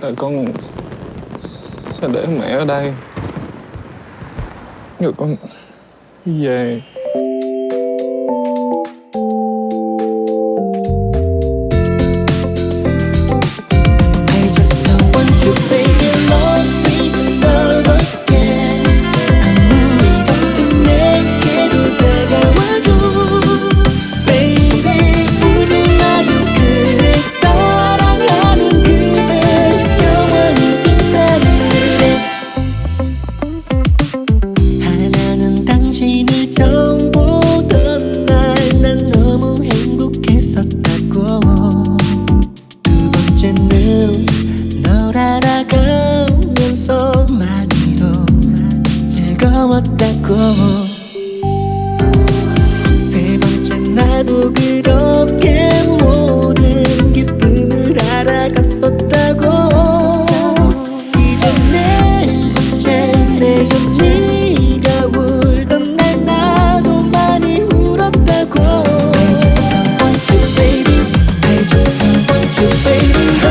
tại con sẽ để mẹ ở đây. Rồi con về. 이제는 가면서 많이도 즐거웠다고. 세 번째 나도 그렇게 모든 기쁨을 알았다고, 이제 네 번째 내 옆니가 울던 날 나도 많이 울었다고. I just want you baby. Baby.